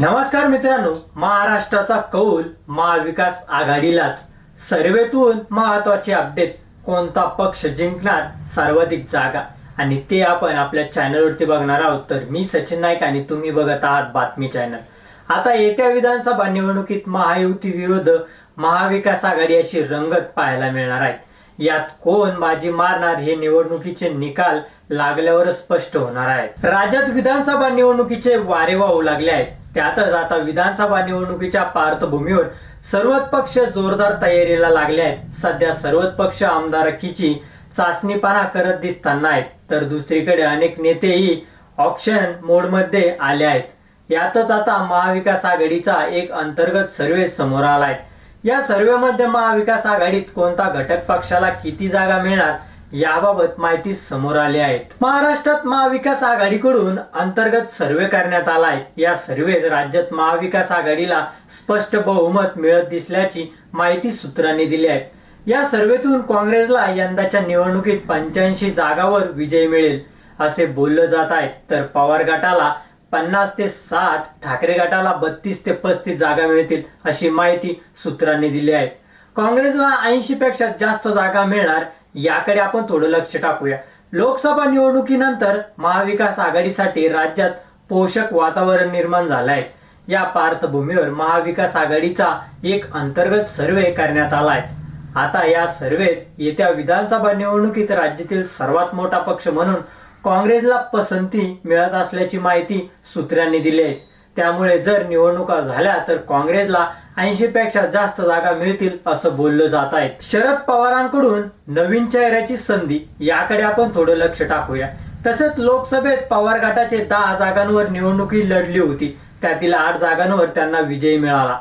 नमस्कार मित्रांनो महाराष्ट्राचा कौल महाविकास आघाडीलाच. सर्वेतून महत्त्वाचे अपडेट कोणता पक्ष जिंकणार सर्वाधिक जागा? आणि ते आपण आपल्या चॅनलवरती बघणार आहोत. तर मी सचिन नाईक आणि तुम्ही बघत आहात बातमी चॅनल आता येत्या विधानसभा निवडणुकीत महायुती विरोध महाविकास आघाडी अशी रंगत पाहायला मिळणार आहेत यात कोण बाजी मारणार हे निवडणुकीचे निकाल लागल्यावरच स्पष्ट होणार आहेत राज्यात विधानसभा निवडणुकीचे वारे वाहू लागले आहेत. त्यातच आता विधानसभा निवडणुकीच्या पार्श्वभूमीवर सर्वच पक्ष जोरदार तयारीला लागले आहेत. सध्या सर्वच पक्ष आमदारकीची चाचणीपणा करत दिसताना आहेत. तर दुसरीकडे अनेक नेतेही ऑप्शन मोडमध्ये आले आहेत. यातच आता महाविकास आघाडीचा एक अंतर्गत सर्वे समोर आलाय. या सर्वेमध्ये महाविकास आघाडीत कोणता घटक पक्षाला किती जागा मिळणार याबाबत माहिती समोर आली आहेत महाराष्ट्रात महाविकास आघाडीकडून अंतर्गत सर्वे करण्यात आलाय. या सर्वेत राज्यात महाविकास आघाडीला स्पष्ट बहुमत मिळत दिसल्याची माहिती सूत्रांनी दिली आहे. या सर्वेतून काँग्रेसला यंदाच्या निवडणुकीत पंच्याऐंशी जागावर विजय मिळेल असे बोललं जात आहे. तर पवार गटाला पन्नास ते साठ ठाकरे गटाला बत्तीस ते पस्तीस जागा मिळतील अशी माहिती सूत्रांनी दिली आहे. काँग्रेसला ऐंशी पेक्षा जास्त जागा मिळणार याकडे आपण थोडं लक्ष टाकूया. लोकसभा निवडणुकीनंतर महाविकास आघाडीसाठी राज्यात पोषक वातावरण निर्माण झालं आहे या पार्श्वभूमीवर महाविकास आघाडीचा एक अंतर्गत सर्वे करण्यात आलाय. आता या सर्वेत येत्या विधानसभा निवडणुकीत राज्यातील सर्वात मोठा पक्ष म्हणून काँग्रेसला पसंती मिळत असल्याची माहिती सूत्रांनी दिली आहे त्यामुळे जर निवडणुका झाल्या तर काँग्रेसला ऐंशी पेक्षा जास्त जागा मिळतील असं बोललं जात आहे. शरद पवारांकडून नवीन चेहऱ्याची संधी याकडे आपण थोडं लक्ष टाकूया. तसेच लोकसभेत पवार गटाचे दहा जागांवर निवडणुकी लढली होती. त्यातील आठ जागांवर त्यांना विजय मिळाला.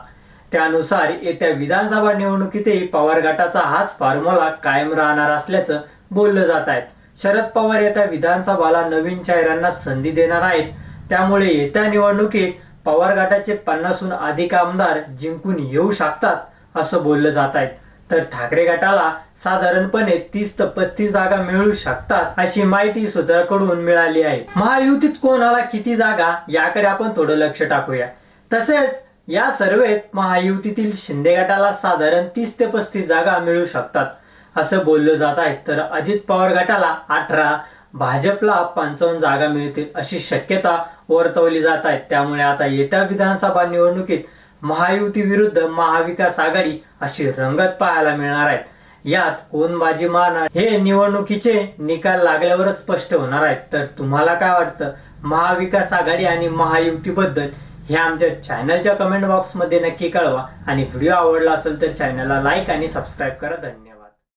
त्यानुसार येत्या विधानसभा निवडणुकीतही पवार गटाचा हाच फॉर्म्युला कायम राहणार असल्याचं बोललं जात आहे. शरद पवार येत्या विधानसभाला नवीन चेहऱ्यांना संधी देणार आहेत. त्यामुळे येत्या निवडणुकीत पवार गटाचे पन्नासहून अधिक आमदार जिंकून येऊ शकतात असं बोललं जात आहे. तर ठाकरे गटाला साधारणपणे तीस ते पस्तीस जागा मिळू शकतात अशी माहिती सूत्राकडून मिळाली आहे. महायुतीत कोणाला किती जागा याकडे आपण थोडं लक्ष टाकूया. तसेच या सर्वेत महायुतीतील शिंदे गटाला साधारण तीस ते पस्तीस जागा मिळू शकतात असं बोललं जात आहे. तर अजित पवार गटाला अठरा भाजपला पंचावन्न जागा मिळतील अशी शक्यता वर्तवली जात आहे. त्यामुळे आता येत्या विधानसभा निवडणुकीत महायुती विरुद्ध महाविकास आघाडी अशी रंगत पाहायला मिळणार आहेत. यात कोण बाजी मारणार? हे निवडणुकीचे निकाल लागल्यावरच स्पष्ट होणार आहेत. तर तुम्हाला काय वाटतं? महाविकास आघाडी आणि महायुतीबद्दल हे आमच्या चॅनलच्या कमेंट बॉक्समध्ये नक्की कळवा. आणि व्हिडिओ आवडला असेल तर चॅनलला लाईक आणि सबस्क्राईब करा. धन्यवाद.